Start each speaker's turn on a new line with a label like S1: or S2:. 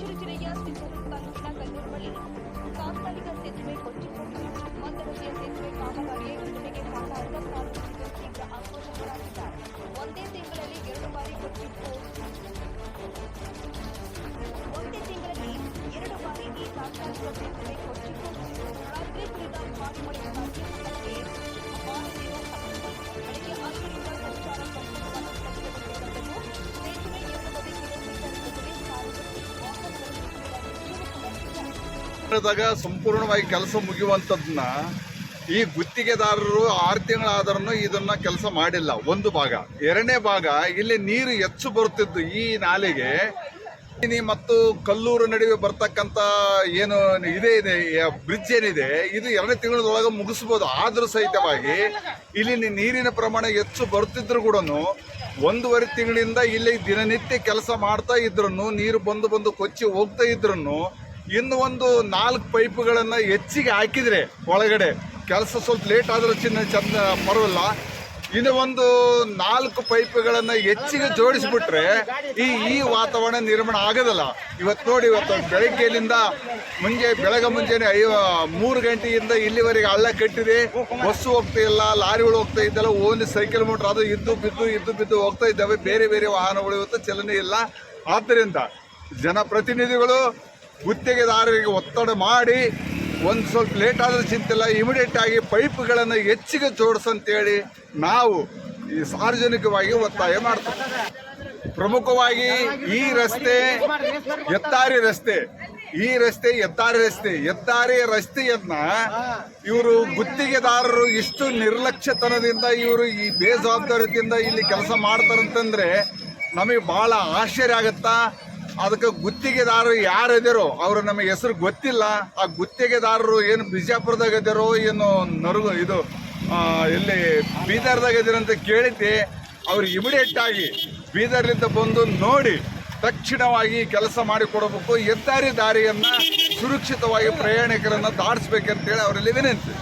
S1: ಜಿಲ್ಲೆಯ ಸಿಂಧನೂರು ತಾಲೂಕಿನ ಕಲ್ಲೂರುಬಳಿ ತಾತ್ಕಾಲಿಕ ಸೇತುವೆ ಕೊಚ್ಚಿಕೊಂಡು ಮಂದಗತಿಯ ಒಂದೇ ತಿಂಗಳಲ್ಲಿ ಎರಡು ಬಾರಿ ಒಂದೇ ತಿಂಗಳಲ್ಲಿ ಎರಡು ಬಾರಿ ಈ ತಾತ್ಕಾಲಿಕ ರಾತ್ರಿ ಕುರಿತ ಭಾರಿ
S2: ಮಾಡಿದಾಗ ಸಂಪೂರ್ಣವಾಗಿ ಕೆಲಸ ಮುಗಿಯುವಂಥದ್ದನ್ನ ಈ ಗುತ್ತಿಗೆದಾರರು ಆರು ತಿಂಗಳಾದ್ರೂ ಇದನ್ನ ಕೆಲಸ ಮಾಡಿಲ್ಲ. ಒಂದು ಭಾಗ. ಎರಡನೇ ಭಾಗ, ಇಲ್ಲಿ ನೀರು ಹೆಚ್ಚು ಬರುತ್ತಿದ್ದು ಈ ನಾಲೆಗೆ. ಮತ್ತು ಕಲ್ಲೂರು ನಡುವೆ ಬರ್ತಕ್ಕಂತ ಏನು ಇದೇ ಇದೆ ಬ್ರಿಡ್ಜ್ ಏನಿದೆ, ಇದು ಎರಡನೇ ತಿಂಗಳದೊಳಗೆ ಮುಗಿಸ್ಬೋದು. ಆದರೂ ಸಹಿತವಾಗಿ ಇಲ್ಲಿ ನೀರಿನ ಪ್ರಮಾಣ ಹೆಚ್ಚು ಬರುತ್ತಿದ್ರು ಕೂಡ ಒಂದೂವರೆ ತಿಂಗಳಿಂದ ಇಲ್ಲಿ ದಿನನಿತ್ಯ ಕೆಲಸ ಮಾಡ್ತಾ ಇದ್ರು ನೀರು ಬಂದು ಬಂದು ಕೊಚ್ಚಿ ಹೋಗ್ತಾ ಇದ್ರು ಇನ್ನು ಒಂದು ನಾಲ್ಕು ಪೈಪ್ಗಳನ್ನು ಹೆಚ್ಚಿಗೆ ಹಾಕಿದರೆ ಒಳಗಡೆ. ಕೆಲಸ ಸ್ವಲ್ಪ ಲೇಟ್ ಆದರೂ ಚಿನ್ನ ಚಂದ ಪರವಲ್ಲ ಇನ್ನು ಒಂದು ನಾಲ್ಕು ಪೈಪ್ಗಳನ್ನು ಹೆಚ್ಚಿಗೆ ಜೋಡಿಸಿಬಿಟ್ರೆ ಈ ಈ ವಾತಾವರಣ ನಿರ್ಮಾಣ ಆಗೋದಲ್ಲ. ಇವತ್ತು ನೋಡಿ, ಇವತ್ತು ಬೆಳಗ್ಗೆಯಿಂದ ಮುಂಜೆ ಬೆಳಗ್ಗೆ ಮುಂಜಾನೆ ಐವ ಮೂರು ಗಂಟೆಯಿಂದ ಇಲ್ಲಿವರೆಗೆ ಹಳ್ಳ ಕಟ್ಟಿದೆ. ಬಸ್ಸು ಹೋಗ್ತಾ ಇಲ್ಲ, ಲಾರಿಗಳು ಹೋಗ್ತಾ ಇದ್ದಲ್ಲ, ಓನ್ಲಿ ಸೈಕಲ್, ಮೋಟ್ರ್, ಅದು ಇದ್ದು ಬಿದ್ದು ಇದ್ದು ಬಿದ್ದು ಹೋಗ್ತಾ ಇದ್ದಾವೆ. ಬೇರೆ ಬೇರೆ ವಾಹನಗಳು ಇವತ್ತು ಚಲನೆ ಇಲ್ಲ. ಆದ್ದರಿಂದ ಜನಪ್ರತಿನಿಧಿಗಳು ಗುತ್ತಿಗೆದಾರರಿಗೆ ಒತ್ತಡ ಮಾಡಿ, ಒಂದು ಸ್ವಲ್ಪ ಲೇಟ್ ಆದರೂ ಚಿಂತಿಲ್ಲ ಇಮಿಡಿಯೇಟ್ ಆಗಿ ಪೈಪ್ಗಳನ್ನು ಹೆಚ್ಚಿಗೆ ಜೋಡಿಸಂತೇಳಿ ನಾವು ಈ ಸಾರ್ವಜನಿಕವಾಗಿ ಒತ್ತಾಯ ಮಾಡ್ತೇವೆ. ಪ್ರಮುಖವಾಗಿ ಈ ರಸ್ತೆ ಹೆದ್ದಾರಿ ರಸ್ತೆ, ಈ ರಸ್ತೆ ಹೆದ್ದಾರಿ ರಸ್ತೆ, ಹೆದ್ದಾರಿ ರಸ್ತೆಯನ್ನ ಇವರು ಗುತ್ತಿಗೆದಾರರು ಇಷ್ಟು ನಿರ್ಲಕ್ಷ್ಯತನದಿಂದ ಇವರು ಈ ಬೇಜವಾಬ್ದಾರಿಯಿಂದ ಇಲ್ಲಿ ಕೆಲಸ ಮಾಡ್ತಾರಂತಂದ್ರೆ ನಮಗೆ ಬಹಳ ಆಶ್ಚರ್ಯ ಆಗತ್ತಾ ಅದಕ್ಕೆ ಗುತ್ತಿಗೆದಾರರು ಯಾರು ಇದಾರೋ ಅವರು ನಮಗೆ ಹೆಸರು ಗೊತ್ತಿಲ್ಲ. ಆ ಗುತ್ತಿಗೆದಾರರು ಏನು ಬಿಜಾಪುರದಾಗ ಇದ್ದಾರೋ ಏನು ನರಗು ಇದು ಇಲ್ಲಿ ಬೀದರ್ದಾಗ ಇದ್ದೀರಂತ ಕೇಳಿದ್ದೆ. ಅವ್ರು ಇಮಿಡಿಯೇಟ್ ಆಗಿ ಬೀದರ್ಲಿಂದ ಬಂದು ನೋಡಿ ತಕ್ಷಣವಾಗಿ ಕೆಲಸ ಮಾಡಿಕೊಡಬೇಕು ಹೆದ್ದಾರಿ ದಾರಿಯನ್ನು ಸುರಕ್ಷಿತವಾಗಿ ಪ್ರಯಾಣಿಕರನ್ನು ದಾಟಿಸ್ಬೇಕಂತೇಳಿ ಅವರಲ್ಲಿ ವಿನಂತಿ.